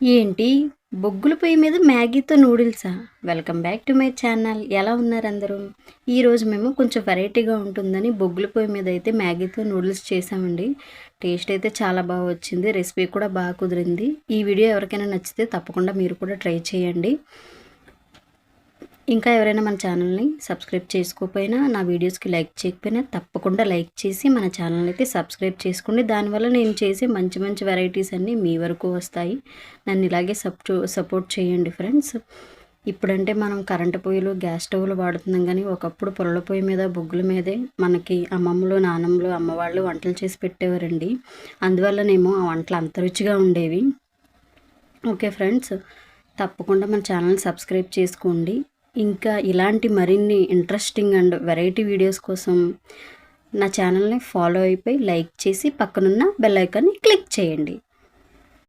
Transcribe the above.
ఏంటి? బొగ్గుల పొయ్యి మీద మ్యాగీతో నూడిల్సా? Welcome back to my channel. ఎలా ఉన్నారు అందరూ ఈరోజు మేము కొంచెం వెరైటీగా ఉంటుందని బొగ్గుల పొయ్యి మీద అయితే మ్యాగీతో నూడిల్స్ చేసామండి టేస్ట్ అయితే చాలా బాగా వచ్చింది. రెసిపీ కూడా బాగా కుదిరింది. ఈ వీడియో ఎవరికైనా నచ్చితే తప్పకుండా మీరు కూడా ట్రై చేయండి. ఇంకా ఎవరైనా మన ఛానల్ని సబ్స్క్రైబ్ చేసుకోకపోయినా నా వీడియోస్కి లైక్ చేయకపోయినా తప్పకుండా లైక్ చేసి మన ఛానల్ అయితే సబ్స్క్రైబ్ చేసుకోండి. దానివల్ల నేను చేసే మంచి మంచి వెరైటీస్ అన్నీ మీ వరకు వస్తాయి. నన్ను ఇలాగే సపోర్ట్ చేయండి ఫ్రెండ్స్. ఇప్పుడంటే మనం కరెంటు పొయ్యిలు గ్యాస్ స్టవ్లు వాడుతున్నాం కానీ ఒకప్పుడు పొరల పొయ్యి మీద బొగ్గుల మీదే మనకి అమ్మమ్మలు నానమ్మలు అమ్మవాళ్ళు వంటలు చేసి పెట్టేవారండి. అందువల్లనేమో ఆ వంటలు అంత రుచిగా ఉండేవి. ఓకే ఫ్రెండ్స్ తప్పకుండా మన ఛానల్ సబ్స్క్రైబ్ చేసుకోండి. ఇంకా ఇలాంటి మరిన్ని ఇంట్రెస్టింగ్ అండ్ వెరైటీ వీడియోస్ కోసం నా ఛానల్ని ఫాలో అయిపోయి లైక్ చేసి పక్కనున్న బెల్ ఐకాన్ని క్లిక్ చేయండి.